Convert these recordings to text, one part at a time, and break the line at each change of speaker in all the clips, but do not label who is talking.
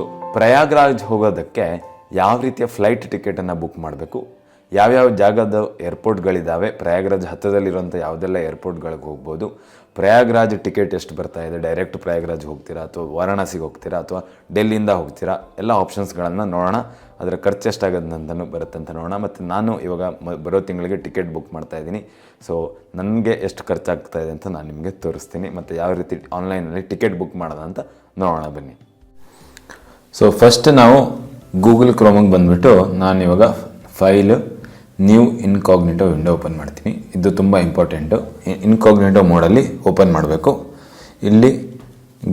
So Prayagraj ಹೋಗೋದಕ್ಕೆ ಯಾವ ರೀತಿಯ ಫ್ಲೈಟ್ ಟಿಕೆಟನ್ನು ಬುಕ್ ಮಾಡಬೇಕು? ಯಾವ್ಯಾವ ಜಾಗದ ಏರ್ಪೋರ್ಟ್ಗಳಿದ್ದಾವೆ ಪ್ರಯಾಗ್ರಾಜ್ ಹತ್ತಿರದಲ್ಲಿರುವಂಥ ಯಾವುದೆಲ್ಲ ಏರ್ಪೋರ್ಟ್ಗಳಿಗೆ ಹೋಗ್ಬೋದು? ಪ್ರಯಾಗ್ರಾಜ್ ಟಿಕೆಟ್ ಎಷ್ಟು ಬರ್ತಾ ಇದೆ? ಡೈರೆಕ್ಟ್ ಪ್ರಯಾಗ್ರಾಜ್ ಹೋಗ್ತೀರಾ ಅಥವಾ ವಾರಾಣಸಿಗೆ ಹೋಗ್ತೀರಾ ಅಥವಾ ಡೆಲ್ಲಿಯಿಂದ ಹೋಗ್ತೀರಾ? ಎಲ್ಲ ಆಪ್ಷನ್ಸ್ಗಳನ್ನು ನೋಡೋಣ. ಅದರ ಖರ್ಚು ಎಷ್ಟಾಗದಂತನೂ ಬರುತ್ತೆ ಅಂತ ನೋಡೋಣ. ಮತ್ತು ನಾನು ಇವಾಗ ಮ, ಬರೋ ತಿಂಗಳಿಗೆ ಟಿಕೆಟ್ ಬುಕ್ ಮಾಡ್ತಾ ಇದ್ದೀನಿ. ಸೊ, ನನಗೆ ಎಷ್ಟು ಖರ್ಚಾಗ್ತಾ ಇದೆ ಅಂತ ನಾನು ನಿಮಗೆ ತೋರಿಸ್ತೀನಿ. ಮತ್ತು ಯಾವ ರೀತಿ ಆನ್ಲೈನಲ್ಲಿ ಟಿಕೆಟ್ ಬುಕ್ ಮಾಡೋಣ ಅಂತ ನೋಡೋಣ ಬನ್ನಿ. ಸೊ ಫಸ್ಟ್ ನಾವು ಗೂಗಲ್ ಕ್ರೋಮಿಗೆ ಬಂದುಬಿಟ್ಟು ನಾನು ಇವಾಗ file new incognito window open ಮಾಡ್ತೀನಿ. ಇದು ತುಂಬ ಇಂಪಾರ್ಟೆಂಟು ಇನ್ಕಾಗ್ನೇಟೋ ಮೋಡಲ್ಲಿ ಓಪನ್ ಮಾಡಬೇಕು. ಇಲ್ಲಿ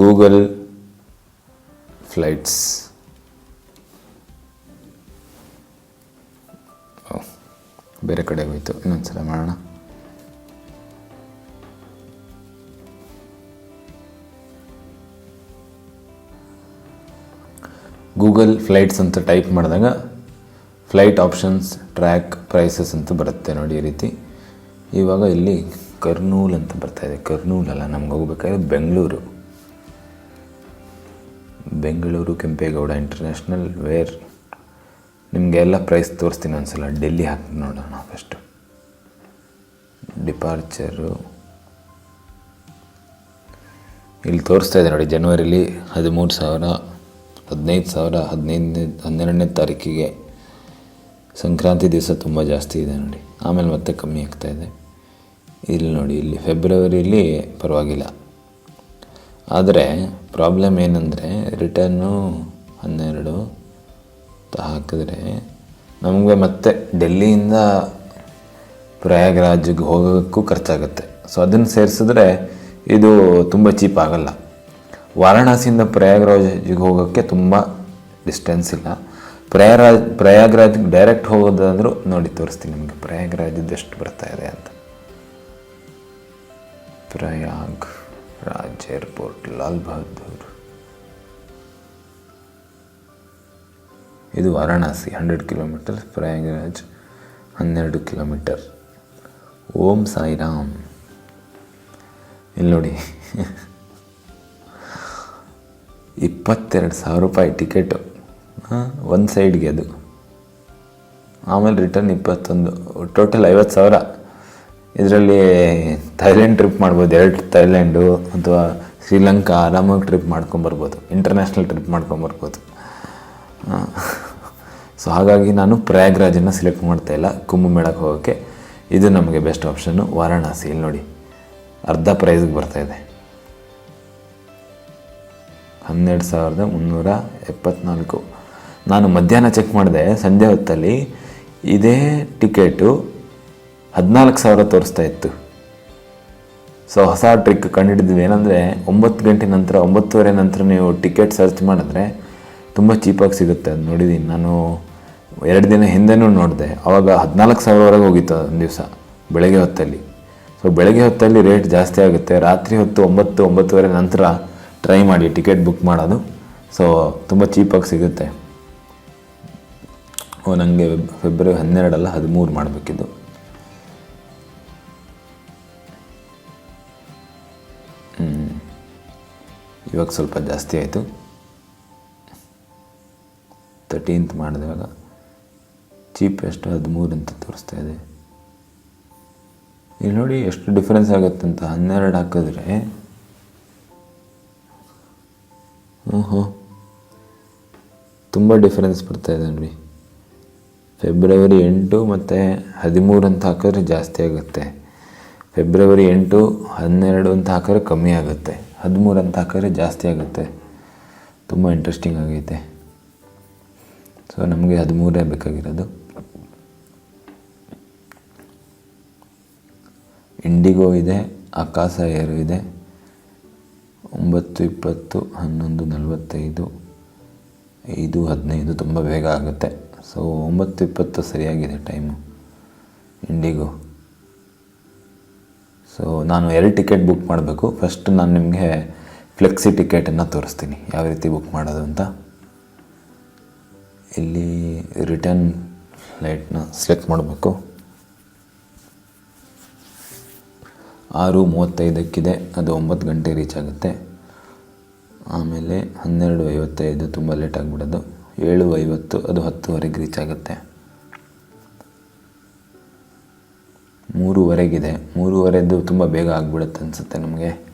ಗೂಗಲ್ ಫ್ಲೈಟ್ಸ್ ಬೇರೆ ಕಡೆ ಇನ್ನೊಂದು ಸಲ ಮಾಡೋಣ. ಗೂಗಲ್ ಫ್ಲೈಟ್ಸ್ ಅಂತ ಟೈಪ್ ಮಾಡಿದಾಗ ಫ್ಲೈಟ್ ಆಪ್ಷನ್ಸ್ ಟ್ರ್ಯಾಕ್ ಪ್ರೈಸಸ್ ಅಂತ ಬರುತ್ತೆ ನೋಡಿ ಈ ರೀತಿ. ಇವಾಗ ಇಲ್ಲಿ ಕರ್ನೂಲ್ ಅಂತ ಬರ್ತಾ ಇದೆ. ಕರ್ನೂಲ್ ಅಲ್ಲ, ನಮ್ಗೆ ಹೋಗ್ಬೇಕಾದ್ರೆ ಬೆಂಗಳೂರು. ಬೆಂಗಳೂರು, ಕೆಂಪೇಗೌಡ ಇಂಟರ್ನ್ಯಾಷನಲ್ ವೇರ್ ನಿಮಗೆ ಎಲ್ಲ ಪ್ರೈಸ್ ತೋರಿಸ್ತೀನಿ ಒಂದ್ಸಲ. ಡೆಲ್ಲಿ ಹಾಕಿ ನೋಡೋಣ ಫಸ್ಟು ಡಿಪಾರ್ಚರು ಇಲ್ಲಿ ತೋರಿಸ್ತಾ ಇದೆ ನೋಡಿ ಜನವರಿಲಿ ಹದಿಮೂರು ಸಾವಿರ ಹದಿನೈದು ಸಾವಿರ, ಹದಿನೈದನೇ, ಹನ್ನೆರಡನೇ ತಾರೀಕಿಗೆ ಸಂಕ್ರಾಂತಿ ದಿವಸ ತುಂಬ ಜಾಸ್ತಿ ಇದೆ ನೋಡಿ. ಆಮೇಲೆ ಮತ್ತೆ ಕಮ್ಮಿ ಆಗ್ತಾ ಇದೆ. ಇಲ್ಲಿ ನೋಡಿ, ಇಲ್ಲಿ ಫೆಬ್ರವರಿಲಿ ಪರವಾಗಿಲ್ಲ. ಆದರೆ ಪ್ರಾಬ್ಲಮ್ ಏನಂದರೆ ರಿಟರ್ನು ಹನ್ನೆರಡು ಹಾಕಿದ್ರೆ ನಮಗೆ ಮತ್ತೆ ಡೆಲ್ಲಿಯಿಂದ ಪ್ರಯಾಗ್ರಾಜ್ಗೆ ಹೋಗೋಕ್ಕೂ ಖರ್ಚಾಗುತ್ತೆ. ಸೊ ಅದನ್ನು ಸೇರಿಸಿದ್ರೆ ಇದು ತುಂಬ ಚೀಪ್ ಆಗಲ್ಲ. ವಾರಣಾಸಿಯಿಂದ ಪ್ರಯಾಗ್ರಾಜಿಗೆ ಹೋಗೋಕ್ಕೆ ತುಂಬ ಡಿಸ್ಟೆನ್ಸ್ ಇಲ್ಲ. ಪ್ರಯಾಗ್ರಾಜ್, ಪ್ರಯಾಗ್ರಾಜ್ಗೆ ಡೈರೆಕ್ಟ್ ಹೋಗೋದಾದರೂ ನೋಡಿ ತೋರಿಸ್ತೀನಿ ನಿಮಗೆ ಪ್ರಯಾಗ್ರಾಜದ್ದು ಎಷ್ಟು ಬರ್ತಾ ಇದೆ ಅಂತ. Prayagraj airport, Lal Bahadur. ಇದು ವಾರಣಾಸಿ, ಹಂಡ್ರೆಡ್ ಕಿಲೋಮೀಟರ್, ಪ್ರಯಾಗ್ರಾಜ್ ಹನ್ನೆರಡು ಕಿಲೋಮೀಟರ್. ಓಂ ಸಾಯಿರಾಮ್. ಇಲ್ಲಿ ನೋಡಿ. ಇಪ್ಪತ್ತೆರಡು ಸಾವಿರ ರೂಪಾಯಿ ಟಿಕೆಟು ಒಂದು ಸೈಡ್ಗೆ ಅದು. ಆಮೇಲೆ ರಿಟರ್ನ್ ಇಪ್ಪತ್ತೊಂದು. ಟೋಟಲ್ ಐವತ್ತು ಸಾವಿರ. ಇದರಲ್ಲಿ ಥೈಲ್ಯಾಂಡ್ ಟ್ರಿಪ್ ಮಾಡ್ಬೋದು, ಎರಡು ಥೈಲ್ಯಾಂಡು ಅಥವಾ ಶ್ರೀಲಂಕಾ ಆರಾಮಾಗಿ ಟ್ರಿಪ್ ಮಾಡ್ಕೊಂಬರ್ಬೋದು ಇಂಟರ್ನ್ಯಾಷನಲ್ ಟ್ರಿಪ್ ಮಾಡ್ಕೊಂಬರ್ಬೋದು ಸೊ ಹಾಗಾಗಿ ನಾನು ಪ್ರಯಾಗ್ರಾಜನ್ನು ಸೆಲೆಕ್ಟ್ ಮಾಡ್ತಾ ಇಲ್ಲ ಕುಂಭಮೇಳಕ್ಕೆ ಹೋಗೋಕ್ಕೆ. ಇದು ನಮಗೆ ಬೆಸ್ಟ್ ಆಪ್ಷನ್ನು ವಾರಣಾಸಿ ಇಲ್ಲಿ ನೋಡಿ. ಅರ್ಧ ಪ್ರೈಸ್ಗೆ ಬರ್ತಾಯಿದೆ ಹನ್ನೆರಡು ಸಾವಿರದ ಮುನ್ನೂರ ಎಪ್ಪತ್ನಾಲ್ಕು. ನಾನು ಮಧ್ಯಾಹ್ನ ಚೆಕ್ ಮಾಡಿದೆ ಸಂಜೆ ಹೊತ್ತಲ್ಲಿ. ಇದೇ ಟಿಕೆಟು ಹದಿನಾಲ್ಕು ಸಾವಿರ ತೋರಿಸ್ತಾ ಇತ್ತು. ಸೊ ಹೊಸ ಟ್ರಿಕ್ ಕಂಡುಹಿಡಿದ್ವಿ. ಏನಂದರೆ, ಒಂಬತ್ತು ಗಂಟೆ ನಂತರ, ಒಂಬತ್ತುವರೆ ನಂತರ ನೀವು ಟಿಕೆಟ್ ಸರ್ಚ್ ಮಾಡಿದ್ರೆ ತುಂಬ ಚೀಪಾಗಿ ಸಿಗುತ್ತೆ. ಅದು ನೋಡಿದ್ದೀನಿ ನಾನು ಎರಡು ದಿನ ಹಿಂದೆನೂ ನೋಡಿದೆ. ಆವಾಗ ಹದಿನಾಲ್ಕು ಸಾವಿರವರೆಗೆ ಹೋಗಿತ್ತು ಒಂದು ದಿವಸ, ಬೆಳಗ್ಗೆ ಹೊತ್ತಲ್ಲಿ. ಸೊ ಬೆಳಗ್ಗೆ ಹೊತ್ತಲ್ಲಿ ರೇಟ್ ಜಾಸ್ತಿ ಆಗುತ್ತೆ. ರಾತ್ರಿ ಹೊತ್ತು ಒಂಬತ್ತು, ಒಂಬತ್ತುವರೆ ನಂತರ ಟ್ರೈ ಮಾಡಿ ಟಿಕೆಟ್ ಬುಕ್ ಮಾಡೋದು. ಸೊ ತುಂಬ ಚೀಪಾಗಿ ಸಿಗುತ್ತೆ. ಓ ನನಗೆ ಫೆಬ್ರವರಿ ಹನ್ನೆರಡಲ್ಲ ಹದಿಮೂರು ಮಾಡಬೇಕಿದ್ದು. ಇವಾಗ ಸ್ವಲ್ಪ ಜಾಸ್ತಿ ಆಯಿತು. ತರ್ಟೀನ್ತ್ ಮಾಡಿದಾಗ ಎಷ್ಟು ಹದಿಮೂರು ಅಂತ ತೋರಿಸ್ತಾ ಇದೆ. ಇಲ್ಲಿ ನೋಡಿ ಎಷ್ಟು ಡಿಫ್ರೆನ್ಸ್ ಆಗುತ್ತೆ ಅಂತ. ಹನ್ನೆರಡು ಹಾಕಿದ್ರೆ ಓಹೋ. ತುಂಬ ಡಿಫ್ರೆನ್ಸ್ ಬರ್ತಾ ಇದೆ ನೋಡಿ ಫೆಬ್ರವರಿ ಎಂಟು ಮತ್ತು ಹದಿಮೂರು ಅಂತ ಹಾಕಿದ್ರೆ ಜಾಸ್ತಿ ಆಗುತ್ತೆ. ಫೆಬ್ರವರಿ ಎಂಟು, ಹನ್ನೆರಡು ಅಂತ ಹಾಕಿದ್ರೆ ಕಮ್ಮಿ ಆಗುತ್ತೆ. ಹದಿಮೂರು ಅಂತ ಹಾಕಿದ್ರೆ ಜಾಸ್ತಿ ಆಗುತ್ತೆ. ತುಂಬ ಇಂಟ್ರೆಸ್ಟಿಂಗ್ ಆಗೈತೆ. ಸೊ ನಮಗೆ ಹದಿಮೂರೇ ಬೇಕಾಗಿರೋದು. ಇಂಡಿಗೋ ಇದೆ, ಆಕಾಶ ಏರು ಇದೆ. ಒಂಬತ್ತು, ಇಪ್ಪತ್ತು, ಹನ್ನೊಂದು, ನಲವತ್ತೈದು, ಐದು, ಹದಿನೈದು ತುಂಬ ಬೇಗ ಆಗುತ್ತೆ. ಸೊ ಒಂಬತ್ತು, ಇಪ್ಪತ್ತು ಸರಿಯಾಗಿದೆ ಟೈಮು ಇಂಡಿಗೋ. ಸೊ ನಾನು ಎರಡು ಟಿಕೆಟ್ ಬುಕ್ ಮಾಡಬೇಕು. ಫಸ್ಟ್ ನಾನು ನಿಮಗೆ ಫ್ಲೆಕ್ಸಿ ಟಿಕೆಟನ್ನು ತೋರಿಸ್ತೀನಿ. ಯಾವ ರೀತಿ ಬುಕ್ ಮಾಡೋದು ಅಂತ. ಇಲ್ಲಿ ರಿಟರ್ನ್ ಫ್ಲೈಟ್ನ ಸೆಲೆಕ್ಟ್ ಮಾಡಬೇಕು. ಆರು ಮೂವತ್ತೈದಕ್ಕಿದೆ. ಅದು ಒಂಬತ್ತು ಗಂಟೆ ರೀಚ್ ಆಗುತ್ತೆ. ಆಮೇಲೆ ಹನ್ನೆರಡು ಐವತ್ತೈದು ತುಂಬ ಲೇಟ್ ಆಗಿಬಿಡೋದು. ಏಳು ಐವತ್ತು, ಅದು ಹತ್ತುವರೆಗೆ ರೀಚ್ ಆಗುತ್ತೆ. ಮೂರುವರೆಗಿದೆ. ಮೂರುವರೆದು ತುಂಬ ಬೇಗ ಆಗಿಬಿಡುತ್ತೆ ಅನಿಸುತ್ತೆ ನಮಗೆ.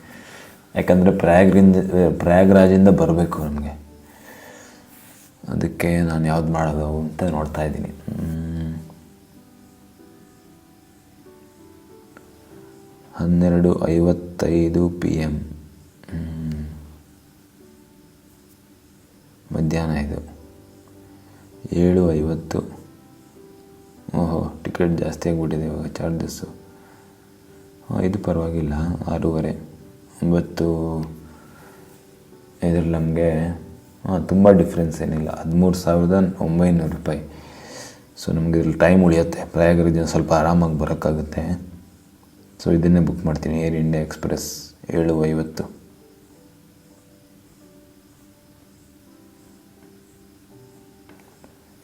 ಯಾಕಂದರೆ ಪ್ರಯಾಗ್ರಿಂದ, ಪ್ರಯಾಗ್ರಾಜಿಂದ ಬರಬೇಕು ನಮಗೆ. ಅದಕ್ಕೆ ನಾನು ಯಾವ್ದು ಮಾಡೋದು ಅಂತ ನೋಡ್ತಾ ಇದ್ದೀನಿ. ಹನ್ನೆರಡು ಐವತ್ತೈದು ಪಿ ಎಂ ಮಧ್ಯಾಹ್ನ ಇದು. ಏಳು ಐವತ್ತು. ಓಹೋ, ಟಿಕೆಟ್ ಜಾಸ್ತಿ ಆಗಿಬಿಟ್ಟಿದೆ ಇವಾಗ ಚಾರ್ಜಸ್ಸು ಇದು ಪರವಾಗಿಲ್ಲ. ಆರೂವರೆ. ಒಂಬತ್ತು. ಇದ್ರಲ್ಲಿ ನಮಗೆ ತುಂಬ ಡಿಫ್ರೆನ್ಸ್ ಏನಿಲ್ಲ. ಹದಿಮೂರು ಸಾವಿರದ ಒಂಬೈನೂರು ರೂಪಾಯಿ. ಸೊ ನಮಗೆ ಇದ್ರಲ್ಲಿ ಟೈಮ್ ಉಳಿಯುತ್ತೆ. ಪ್ರಯಾಗರಿಗೆ ಸ್ವಲ್ಪ ಆರಾಮಾಗಿ ಬರೋಕ್ಕಾಗುತ್ತೆ. ಸೊ ಇದನ್ನೇ ಬುಕ್ ಮಾಡ್ತೀನಿ. ಏರ್ ಇಂಡಿಯಾ ಎಕ್ಸ್ಪ್ರೆಸ್ ಏಳು ಐವತ್ತು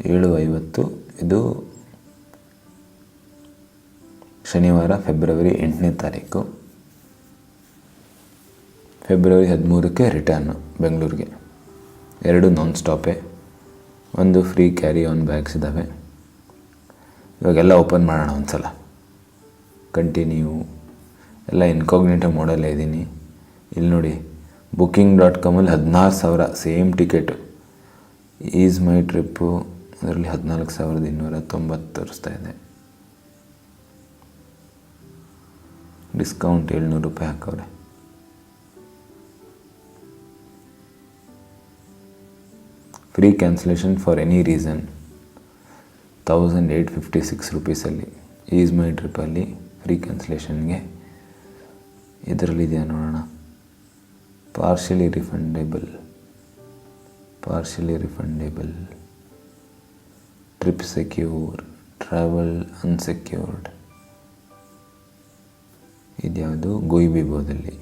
ಏಳು ಐವತ್ತು ಇದು ಶನಿವಾರ ಫೆಬ್ರವರಿ ಎಂಟನೇ ತಾರೀಕು. ಫೆಬ್ರವರಿ ಹದಿಮೂರಕ್ಕೆ ರಿಟರ್ನು ಬೆಂಗಳೂರಿಗೆ. ಎರಡು ನಾನ್ ಸ್ಟಾಪೇ ಒಂದು ಫ್ರೀ ಕ್ಯಾರಿ ಆನ್ ಬ್ಯಾಗ್ಸ್ ಇದ್ದಾವೆ ಇವಾಗೆಲ್ಲ ಓಪನ್ ಮಾಡೋಣ ಒಂದು ಸಲ ಕಂಟಿನ್ಯೂ ಎಲ್ಲ ಇನ್ಕಾಗ್ನೇಟೋ ಮೋಡಲ್ಲೇ ಇದ್ದೀನಿ. ಇಲ್ಲಿ ನೋಡಿ ಬುಕ್ಕಿಂಗ್ ಡಾಟ್ ಕಾಮಲ್ಲಿ ಹದಿನಾರು ಸಾವಿರ same ticket ease my trip ಅದರಲ್ಲಿ ಹದಿನಾಲ್ಕು ಸಾವಿರದ ಇನ್ನೂರ ತೊಂಬತ್ತು ತೋರಿಸ್ತಾ ಇದೆ. ಡಿಸ್ಕೌಂಟ್ ಏಳ್ನೂರು ರೂಪಾಯಿ ಹಾಕವ್ರೆ. Free cancellation for any reason thousand eight fifty six ರುಪೀಸಲ್ಲಿ is my ಟ್ರಿಪ್ಪಲ್ಲಿ ಫ್ರೀ ಕ್ಯಾನ್ಸಲೇಷನ್ಗೆ ಇದರಲ್ಲಿದೆಯಾ ನೋಡೋಣ. Partially refundable partially refundable trip secure travel unsecured ಇದ್ಯಾವುದು? ಗೋಯ್ಬಿಬೋದಲ್ಲಿ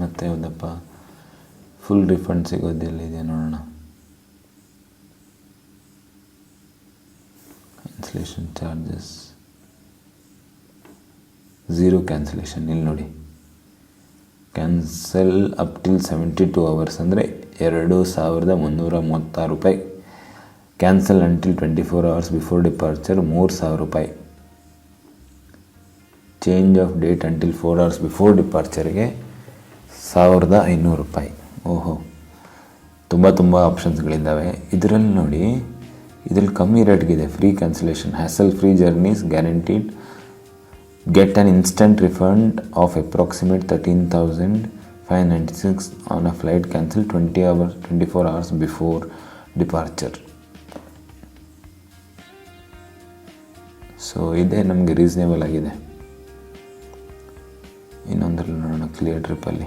ಮತ್ತೆ ಯಾವುದಪ್ಪ? ಫುಲ್ ರಿಫಂಡ್ ಸಿಗೋದೆಲ್ಲಿದೆ ನೋಡೋಣ. ಕ್ಯಾನ್ಸಲೇಷನ್ ಚಾರ್ಜಸ್ ಝೀರೋ ಕ್ಯಾನ್ಸಲೇಷನ್ ಇಲ್ಲಿ ನೋಡಿ. Cancel up till seventy two hours ಅಂದರೆ ಎರಡು ಸಾವಿರದ ಮುನ್ನೂರ ಮೂವತ್ತಾರು ರೂಪಾಯಿ. Cancel until twenty four hours before departure ಮೂರು ಸಾವಿರ ರೂಪಾಯಿ. Change of date until four hours before ಡಿಪಾರ್ಚರ್ಗೆ ಸಾವಿರದ ಐನೂರು ರೂಪಾಯಿ. ಓಹೋ. ತುಂಬ ತುಂಬ ಆಪ್ಷನ್ಸ್ಗಳಿದ್ದಾವೆ ಇದರಲ್ಲಿ ನೋಡಿ ಇದರಲ್ಲಿ ಕಮ್ಮಿ ರೇಟ್ಗಿದೆ. Free cancellation hassle free journeys guaranteed get an instant refund of approximate thirteen thousand five ninety six on a flight cancel twenty hours twenty four hours before departure so ಇದೇ ನಮಗೆ ರೀಸನೇಬಲ್ ಆಗಿದೆ. ಇನ್ನೊಂದರಲ್ಲಿ ನೋಡೋಣ ಕ್ಲಿಯರ್ ಟ್ರಿಪ್ಪಲ್ಲಿ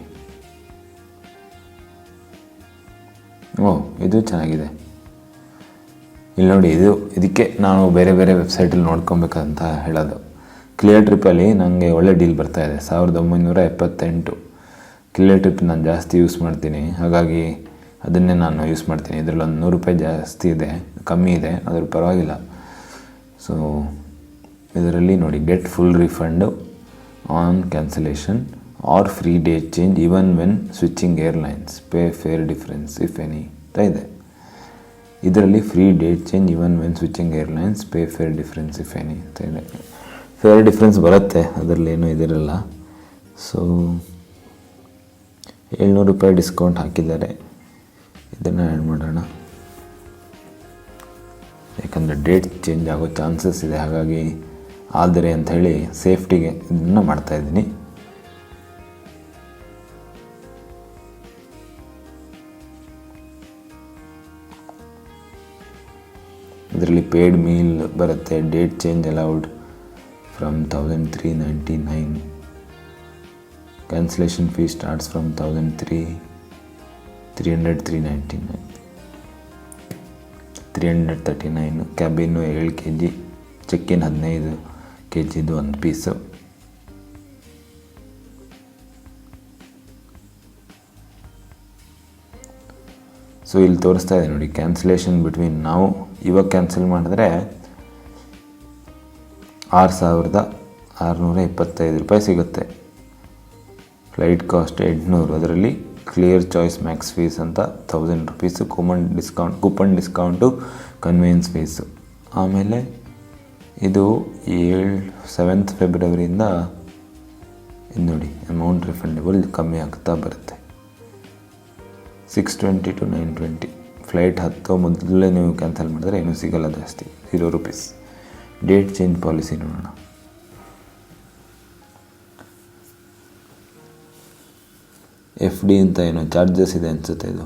ಓ, ಇದು ಚೆನ್ನಾಗಿದೆ. ಇಲ್ಲಿ ನೋಡಿ ಇದು ಇದಕ್ಕೆ ನಾನು ಬೇರೆ ಬೇರೆ ವೆಬ್ಸೈಟಲ್ಲಿ ನೋಡ್ಕೊಬೇಕಂತ ಹೇಳೋದು. ಕ್ಲಿಯರ್ ಟ್ರಿಪ್ಪಲ್ಲಿ ನನಗೆ ಒಳ್ಳೆ ಡೀಲ್ ಬರ್ತಾ ಇದೆ. ಸಾವಿರದ ಒಂಬೈನೂರ ಎಪ್ಪತ್ತೆಂಟು. ಕ್ಲಿಯರ್ ಟ್ರಿಪ್ ನಾನು ಜಾಸ್ತಿ ಯೂಸ್ ಮಾಡ್ತೀನಿ. ಹಾಗಾಗಿ ಅದನ್ನೇ ನಾನು ಯೂಸ್ ಮಾಡ್ತೀನಿ. ಇದರಲ್ಲಿ ಒಂದು ನೂರು ರೂಪಾಯಿ ಜಾಸ್ತಿ ಇದೆ, ಕಮ್ಮಿ ಇದೆ ಅದ್ರ ಪರವಾಗಿಲ್ಲ. ಸೊ ಇದರಲ್ಲಿ ನೋಡಿ get full refund on cancellation or free date change even when switching airlines pay fare difference if any ಅಂತ ಇದೆ. ಇದರಲ್ಲಿ free date change even when switching airlines pay fare difference if any ಅಂತ ಇದೆ. Fair difference ಬರುತ್ತೆ, ಅದರಲ್ಲಿ ಏನೂ ಇದಿರಲ್ಲ. So ಏಳ್ನೂರು ರೂಪಾಯಿ ಡಿಸ್ಕೌಂಟ್ ಹಾಕಿದ್ದಾರೆ. ಇದನ್ನು ಆ್ಯಡ್ ಮಾಡೋಣ. ಯಾಕಂದರೆ ಡೇಟ್ ಚೇಂಜ್ ಆಗೋ ಚಾನ್ಸಸ್ ಇದೆ, ಹಾಗಾಗಿ ಆದರೆ ಅಂಥೇಳಿ ಸೇಫ್ಟಿಗೆ ಇದನ್ನು ಮಾಡ್ತಾಯಿದ್ದೀನಿ ಇದರಲ್ಲಿ ಪೇಯ್ಡ್ ಮೀಲ್ ಬರುತ್ತೆ date change allowed from thousand three ninety nine cancellation fee starts from thousand three three hundred three ninety nine three hundred thirty nine cabin ಏಳು ಕೆ ಜಿ ಚೆಕ್ಕಿನ್ ಹದಿನೈದು ಕೆ ಜಿದು ಒಂದು ಪೀಸು ಸೊ ಇಲ್ಲಿ ತೋರಿಸ್ತಾ ಇದೆ ನೋಡಿ cancellation between ನಾವು ಇವಾಗ ಕ್ಯಾನ್ಸಲ್ ಮಾಡಿದ್ರೆ ಆರು ಸಾವಿರದ ಆರುನೂರ ಇಪ್ಪತ್ತೈದು ರೂಪಾಯಿ ಸಿಗುತ್ತೆ. ಫ್ಲೈಟ್ ಕಾಸ್ಟ್ ಎಂಟುನೂರು. ಅದರಲ್ಲಿ ಕ್ಲಿಯರ್ ಚಾಯ್ಸ್ ಮ್ಯಾಕ್ಸ್ ಫೀಸ್ ಅಂತ thousand rupees coupon discount coupon discount convenience fees ಆಮೇಲೆ ಇದು ಏಳು ಸೆವೆಂತ್ ಫೆಬ್ರವರಿಯಿಂದ ಇದು ನೋಡಿ ಅಮೌಂಟ್ ರಿಫಂಡೇಬಲ್ ಕಮ್ಮಿ ಆಗ್ತಾ ಬರುತ್ತೆ. Six twenty to nine twenty flight ಹತ್ತೋ ಮೊದಲೇ ನೀವು ಕ್ಯಾನ್ಸಲ್ ಮಾಡಿದ್ರೆ ಏನೂ ಸಿಗಲ್ಲ ಜಾಸ್ತಿ. Zero rupees date change policy ನೋಡೋಣ. ಎಫ್ ಡಿ ಅಂತ ಏನೋ ಚಾರ್ಜಸ್ ಇದೆ ಅನಿಸುತ್ತೆ ಇದು.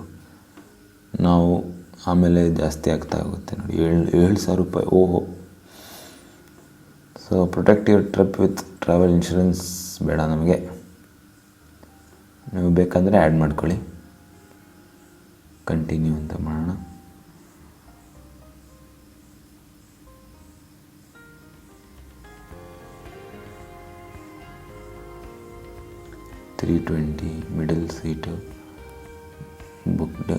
ನಾವು ಆಮೇಲೆ ಜಾಸ್ತಿ ಆಗ್ತಾ ಹೋಗುತ್ತೆ ನೋಡಿ. ಏಳು ಏಳು ಸಾವಿರ ರೂಪಾಯಿ. ಓಹೋ. So protect your trip with travel insurance ಬೇಡ ನಮಗೆ. ನೀವು ಬೇಕಂದರೆ ಆ್ಯಡ್ ಮಾಡ್ಕೊಳ್ಳಿ. ಕಂಟಿನ್ಯೂ ಅಂತ ಮಾಡೋಣ. Three twenty middle seat booked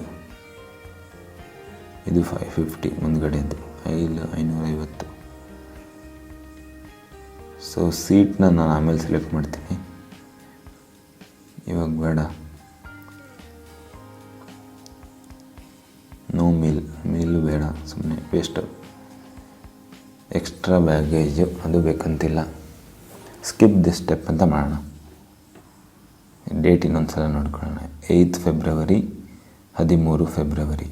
ಇದು ಫೈವ್ ಫಿಫ್ಟಿ ಮುಂದ್ಗಡೆದು ಐದು, ಐನೂರೈವತ್ತು. ಸೊ ಸೀಟ್ನ ನಾನು ಆಮೇಲೆ ಸೆಲೆಕ್ಟ್ ಮಾಡ್ತೀನಿ. ಇವಾಗ ಬೇಡ. ವೇಸ್ಟು ಎಕ್ಸ್ಟ್ರಾ ಬ್ಯಾಗೇಜು ಅದು ಬೇಕಂತಿಲ್ಲ. ಸ್ಕಿಪ್ ದಿ ಸ್ಟೆಪ್ ಅಂತ ಮಾಡೋಣ. ಡೇಟ್ ಇನ್ನೊಂದು ಸಲ ನೋಡ್ಕೊಳ್ಳೋಣ. ಏಯ್ತ್ ಫೆಬ್ರವರಿ ಹದಿಮೂರು ಫೆಬ್ರವರಿ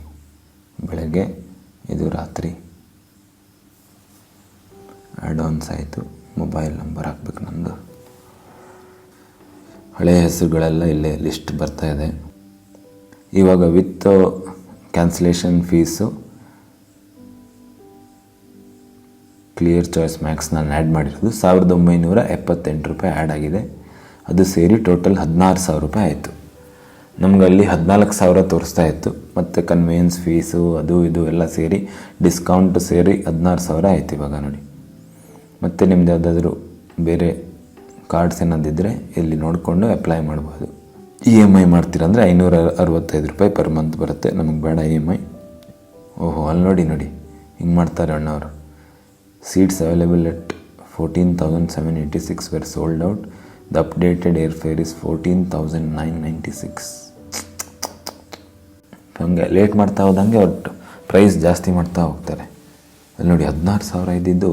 ಬೆಳಗ್ಗೆ ಇದು ರಾತ್ರಿ. ಅಡ್ವಾನ್ಸ್ ಆಯಿತು. ಮೊಬೈಲ್ ನಂಬರ್ ಹಾಕ್ಬೇಕು ನಂದು ಹಳೆಯ ಹೆಸರುಗಳೆಲ್ಲ ಇಲ್ಲೇ ಲಿಸ್ಟ್ ಬರ್ತಾ ಇದೆ. ಇವಾಗ with cancellation fees clear choice max ನಾನು ಆ್ಯಡ್ ಮಾಡಿರೋದು ಸಾವಿರದ ಒಂಬೈನೂರ ಎಪ್ಪತ್ತೆಂಟು ರೂಪಾಯಿ ಆ್ಯಡ್ ಆಗಿದೆ. ಅದು ಸೇರಿ ಟೋಟಲ್ ಹದಿನಾರು ಸಾವಿರ ರೂಪಾಯಿ ಆಯಿತು. ನಮ್ಗೆ ಅಲ್ಲಿ ಹದಿನಾಲ್ಕು ಸಾವಿರ ತೋರಿಸ್ತಾ ಇತ್ತು. ಮತ್ತು ಕನ್ವೀನ್ಸ್ ಫೀಸು ಅದು ಇದು ಎಲ್ಲ ಸೇರಿ ಡಿಸ್ಕೌಂಟ್ ಸೇರಿ ಹದಿನಾರು ಸಾವಿರ ಆಯಿತು ಇವಾಗ ನೋಡಿ. ಮತ್ತು ನಿಮ್ದು ಯಾವುದಾದ್ರೂ ಬೇರೆ ಕಾರ್ಡ್ಸ್ ಏನಾದಿದ್ದರೆ ಇಲ್ಲಿ ನೋಡಿಕೊಂಡು ಅಪ್ಲೈ ಮಾಡ್ಬೋದು. ಇ ಎಂ ಐ ಮಾಡ್ತೀರಂದರೆ ಐನೂರ ಅರವತ್ತೈದು ರೂಪಾಯಿ ಪರ್ ಮಂತ್ ಬರುತ್ತೆ. ನಮಗೆ ಬೇಡ ಇ ಎಂ ಐ ಓಹೋ, ಅಲ್ಲಿ ನೋಡಿ ನೋಡಿ. ಹಿಂಗೆ ಮಾಡ್ತಾರೆ ಅಣ್ಣವರು. Seats available at fourteen thousand seven eighty six were sold out the updated air fare is fourteen thousand nine ninety six ಹಂಗೆ ಲೇಟ್ ಮಾಡ್ತಾ ಹೋದಂಗೆ ಅವ್ರು ಪ್ರೈಸ್ ಜಾಸ್ತಿ ಮಾಡ್ತಾ ಹೋಗ್ತಾರೆ. ಅಲ್ಲಿ ನೋಡಿ ಹದಿನಾರು ಸಾವಿರ ಇದ್ದಿದ್ದು,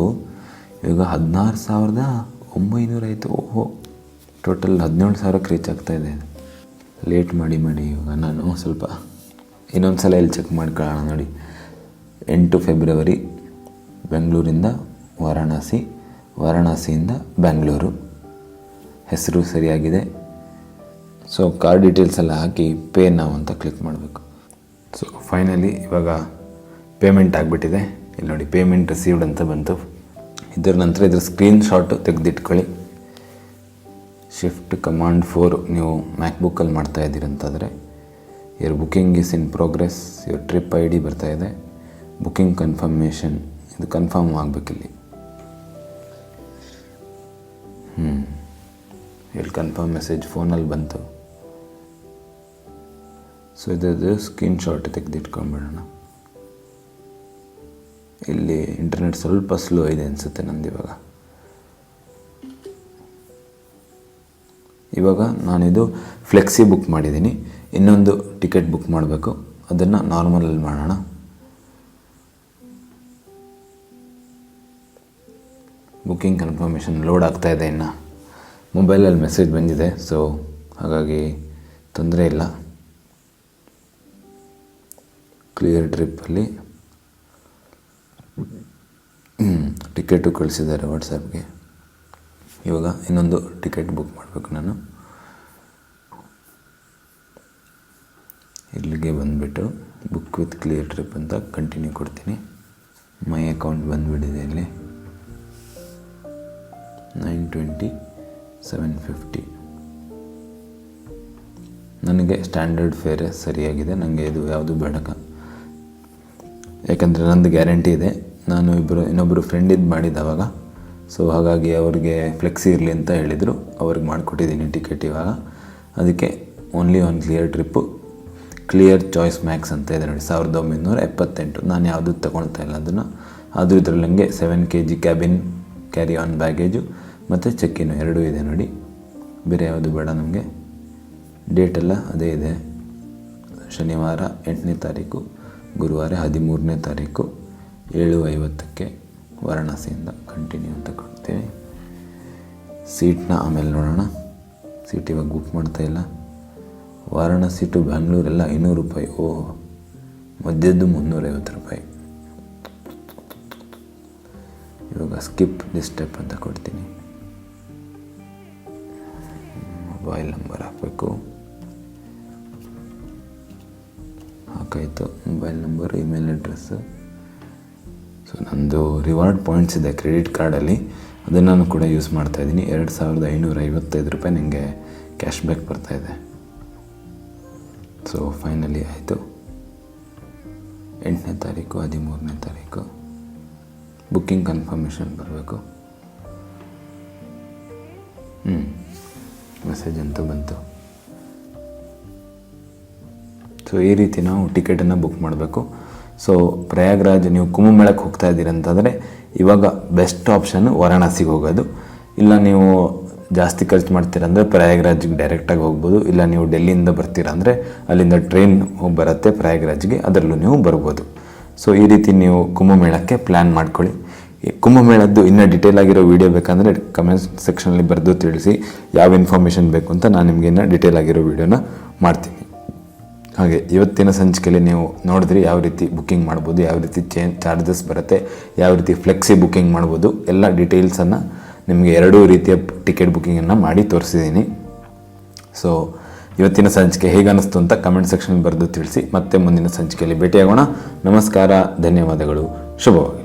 ಇವಾಗ ಹದಿನಾರು ಸಾವಿರದ ಒಂಬೈನೂರ ಆಯಿತು. ಓಹೋ ಟೋಟಲ್ ಹದಿನೇಳು ಸಾವಿರಕ್ಕೆ ರೀಚ್ ಆಗ್ತಾ ಇದೆ. ಲೇಟ್ ಮಾಡಿ ಮಾಡಿ ಇವಾಗ ನಾನು ಸ್ವಲ್ಪ ಇನ್ನೊಂದು ಸಲ ಇಲ್ಲಿ ಚೆಕ್ ಮಾಡ್ಕೊಳ್ಳೋಣ ನೋಡಿ. ಎಂಟು ಫೆಬ್ರವರಿ ಬೆಂಗಳೂರಿಂದ ವಾರಾಣಸಿ, ವಾರಾಣಸಿಯಿಂದ ಬೆಂಗಳೂರು. ಹೆಸರು ಸರಿಯಾಗಿದೆ. ಸೊ ಕಾರ್ಡ್ ಡೀಟೇಲ್ಸ್ ಎಲ್ಲ ಹಾಕಿ ಪೇ ನಾವು ಅಂತ ಕ್ಲಿಕ್ ಮಾಡಬೇಕು. ಸೊ ಫೈನಲಿ ಇವಾಗ ಪೇಮೆಂಟ್ ಆಗಿಬಿಟ್ಟಿದೆ. ಇಲ್ಲಿ ನೋಡಿ ಪೇಮೆಂಟ್ ರಿಸೀವ್ಡ್ ಅಂತ ಬಂತು. ಇದರ ನಂತರ ಇದ್ರ ಸ್ಕ್ರೀನ್ ಶಾಟ್ ತೆಗೆದಿಟ್ಕೊಳ್ಳಿ. ಶಿಫ್ಟ್ ಕಮಾಂಡ್ ಫೋರ್ ನೀವು ಮ್ಯಾಕ್ಬುಕ್ಕಲ್ಲಿ ಮಾಡ್ತಾ ಇದ್ದೀರಂತಾದರೆ your booking is in progress your trip I D ಬರ್ತಾ ಇದೆ. ಬುಕ್ಕಿಂಗ್ ಕನ್ಫರ್ಮೇಷನ್ ಇದು ಕನ್ಫರ್ಮ್ ಆಗಬೇಕಿಲ್ಲಿ. ಹ್ಞೂ ಇಲ್ಲಿ ಕನ್ಫರ್ಮ್ ಮೆಸೇಜ್ ಫೋನಲ್ಲಿ ಬಂತು. ಸೊ ಇದ್ರದ್ದು ಸ್ಕ್ರೀನ್ ಶಾಟ್ ತೆಗೆದಿಟ್ಕೊಂಡ್ಬಿಡೋಣ ಇಲ್ಲಿ ಇಂಟರ್ನೆಟ್ ಸ್ವಲ್ಪ ಸ್ಲೋ ಇದೆ ಅನಿಸುತ್ತೆ ನಂದು ಇವಾಗ. ಇವಾಗ ನಾನಿದು ಫ್ಲೆಕ್ಸಿ ಬುಕ್ ಮಾಡಿದ್ದೀನಿ. ಇನ್ನೊಂದು ಟಿಕೆಟ್ ಬುಕ್ ಮಾಡಬೇಕು. ಅದನ್ನು ನಾರ್ಮಲಲ್ಲಿ ಮಾಡೋಣ. ಬುಕ್ಕಿಂಗ್ ಕನ್ಫರ್ಮೇಷನ್ ಲೋಡ್ ಆಗ್ತಾ ಇದೆ ಇನ್ನು. ಮೊಬೈಲಲ್ಲಿ ಮೆಸೇಜ್ ಬಂದಿದೆ ಸೊ ಹಾಗಾಗಿ ತೊಂದರೆ ಇಲ್ಲ. ಕ್ಲಿಯರ್ ಟ್ರಿಪ್ಪಲ್ಲಿ ಟಿಕೆಟು ಕಳಿಸಿದ್ದಾರೆ ವಾಟ್ಸಪ್ಗೆ ಇವಾಗ ಇನ್ನೊಂದು ಟಿಕೆಟ್ ಬುಕ್ ಮಾಡಬೇಕು ನಾನು. ಇಲ್ಲಿಗೆ ಬಂದುಬಿಟ್ಟು ಬುಕ್ ವಿತ್ ಕ್ಲಿಯರ್ ಟ್ರಿಪ್ ಅಂತ ಕಂಟಿನ್ಯೂ ಕೊಡ್ತೀನಿ. ಮೈ ಅಕೌಂಟ್ ಬಂದುಬಿಟ್ಟಿದೆ ಇಲ್ಲಿ. ಟ್ವೆಂಟಿ ಸೆವೆನ್ ಫಿಫ್ಟಿ ನನಗೆ ಸ್ಟ್ಯಾಂಡರ್ಡ್ ಫೇರೆ ಸರಿಯಾಗಿದೆ ನನಗೆ ಇದು ಯಾವುದು ಬೇಡಕ. ಯಾಕಂದರೆ ನಂದು ಗ್ಯಾರಂಟಿ ಇದೆ, ನಾನು ಇಬ್ಬರು ಇನ್ನೊಬ್ಬರು ಫ್ರೆಂಡ್ ಇದು ಸೊ ಹಾಗಾಗಿ ಅವ್ರಿಗೆ ಫ್ಲೆಕ್ಸಿ ಇರಲಿ ಅಂತ ಹೇಳಿದರು, ಅವ್ರಿಗೆ ಮಾಡಿಕೊಟ್ಟಿದ್ದೀನಿ ಟಿಕೆಟ್ ಇವಾಗ. ಅದಕ್ಕೆ only one clear trip clear choice max ಅಂತ ಇದೆ ನೋಡಿ, ಸಾವಿರದ ಒಂಬೈನೂರ ಎಪ್ಪತ್ತೆಂಟು. ನಾನು ಯಾವುದೂ ತೊಗೊಳ್ತಾ ಇಲ್ಲ ಅದನ್ನು. ಆದರೂ ಇದರಲ್ಲಿ ನನಗೆ seven K G cabin carry on baggage ಮತ್ತು ಚೆಕ್ಕಿನು ಎರಡೂ ಇದೆ ನೋಡಿ. ಬೇರೆ ಯಾವುದು ಬೇಡ ನಮಗೆ. ಡೇಟೆಲ್ಲ ಅದೇ ಇದೆ. ಶನಿವಾರ ಎಂಟನೇ ತಾರೀಕು, ಗುರುವಾರ ಹದಿಮೂರನೇ ತಾರೀಕು, ಏಳು ಐವತ್ತಕ್ಕೆ ವಾರಣಾಸಿಯಿಂದ ಕಂಟಿನ್ಯೂ ಅಂತ ಕೊಡ್ತೀವಿ. ಸೀಟ್ನ ಆಮೇಲೆ ನೋಡೋಣ. ಸೀಟ್ ಇವಾಗ ಬುಕ್ ಮಾಡ್ತಾ ಇಲ್ಲ. ವಾರಣಾಸಿ ಟು ಬ್ಯಾಂಗ್ಳೂರೆಲ್ಲ ಐನೂರು ರೂಪಾಯಿ. ಓ ಮಧ್ಯದ್ದು ಮುನ್ನೂರೈವತ್ತು ರೂಪಾಯಿ. ಇವಾಗ ಸ್ಕಿಪ್ ದಿ ಸ್ಟೆಪ್ ಅಂತ ಕೊಡ್ತೀನಿ. ಮೊಬೈಲ್ ನಂಬರ್ ಹಾಕಬೇಕು. ಹಾಕಾಯಿತು. Mobile number, email address so, ನಂದು ರಿವಾರ್ಡ್ ಪಾಯಿಂಟ್ಸ್ ಇದೆ ಕ್ರೆಡಿಟ್ ಕಾರ್ಡಲ್ಲಿ. ಅದನ್ನು ನಾನು ಕೂಡ ಯೂಸ್ ಮಾಡ್ತಾಯಿದ್ದೀನಿ ಎರಡು ಸಾವಿರದ ಐನೂರ ಐವತ್ತೈದು ರೂಪಾಯಿ ನನಗೆ ಕ್ಯಾಶ್ ಬ್ಯಾಕ್ ಬರ್ತಾಯಿದೆ ಸೊ, ಫೈನಲಿ ಆಯಿತು. ಎಂಟನೇ ತಾರೀಕು, ಹದಿಮೂರನೇ ತಾರೀಕು. ಬುಕ್ಕಿಂಗ್ ಕನ್ಫರ್ಮೇಷನ್ ಬರಬೇಕು. ಹ್ಞೂ ಮೆಸೇಜ್ ಅಂತ ಬಂತು. ಸೊ ಈ ರೀತಿ ನಾವು ಟಿಕೆಟನ್ನು ಬುಕ್ ಮಾಡಬೇಕು. ಸೊ ಪ್ರಯಾಗ್ರಾಜ್, ನೀವು ಕುಂಭಮೇಳಕ್ಕೆ ಹೋಗ್ತಾ ಇದ್ದೀರಂತಂದರೆ ಇವಾಗ ಬೆಸ್ಟ್ ಆಪ್ಷನ್ ವಾರಾಣಸಿಗೆ ಹೋಗೋದು. ಇಲ್ಲ ನೀವು ಜಾಸ್ತಿ ಖರ್ಚು ಮಾಡ್ತೀರಂದರೆ ಪ್ರಯಾಗ್ರಾಜ್ಗೆ ಡೈರೆಕ್ಟಾಗಿ ಹೋಗ್ಬೋದು. ಇಲ್ಲ ನೀವು ಡೆಲ್ಲಿಯಿಂದ ಬರ್ತೀರಂದರೆ ಅಲ್ಲಿಂದ ಟ್ರೈನ್ ಹೋಗಿ ಬರುತ್ತೆ ಪ್ರಯಾಗ್ರಾಜ್ಗೆ, ಅದರಲ್ಲೂ ನೀವು ಬರ್ಬೋದು. ಸೊ ಈ ರೀತಿ ನೀವು ಕುಂಭಮೇಳಕ್ಕೆ ಪ್ಲ್ಯಾನ್ ಮಾಡ್ಕೊಳ್ಳಿ. ಕುಂಭಮೇಳದ್ದು ಇನ್ನೂ ಡಿಟೇಲ್ ಆಗಿರೋ ವಿಡಿಯೋ ಬೇಕಂದರೆ ಕಮೆಂಟ್ ಸೆಕ್ಷನಲ್ಲಿ ಬರೆದು ತಿಳಿಸಿ ಯಾವ ಇನ್ಫಾರ್ಮೇಷನ್ ಬೇಕು ಅಂತ ನಾನು ನಿಮಗೆ ಇನ್ನೂ ಡಿಟೇಲ್ ಆಗಿರೋ ವಿಡಿಯೋನ ಮಾಡ್ತೀನಿ. ಹಾಗೆ ಇವತ್ತಿನ ಸಂಚಿಕೆಯಲ್ಲಿ ನೀವು ನೋಡಿದ್ರಿ ಯಾವ ರೀತಿ ಬುಕ್ಕಿಂಗ್ ಮಾಡ್ಬೋದು, ಯಾವ ರೀತಿ ಚೇಂಜ್ ಚಾರ್ಜಸ್ ಬರುತ್ತೆ, ಯಾವ ರೀತಿ ಫ್ಲೆಕ್ಸಿ ಬುಕ್ಕಿಂಗ್ ಮಾಡ್ಬೋದು, ಎಲ್ಲ ಡೀಟೇಲ್ಸನ್ನು ನಿಮಗೆ ಎರಡೂ ರೀತಿಯ ಟಿಕೆಟ್ ಬುಕ್ಕಿಂಗನ್ನು ಮಾಡಿ ತೋರಿಸಿದ್ದೀನಿ. ಸೊ ಇವತ್ತಿನ ಸಂಚಿಕೆ ಹೇಗೆ ಅನ್ನಿಸ್ತು ಅಂತ ಕಮೆಂಟ್ ಸೆಕ್ಷನ್ ಬರೆದು ತಿಳಿಸಿ ಮತ್ತೆ ಮುಂದಿನ ಸಂಚಿಕೆಯಲ್ಲಿ ಭೇಟಿಯಾಗೋಣ. ನಮಸ್ಕಾರ, ಧನ್ಯವಾದಗಳು. ಶುಭವಾಗಿ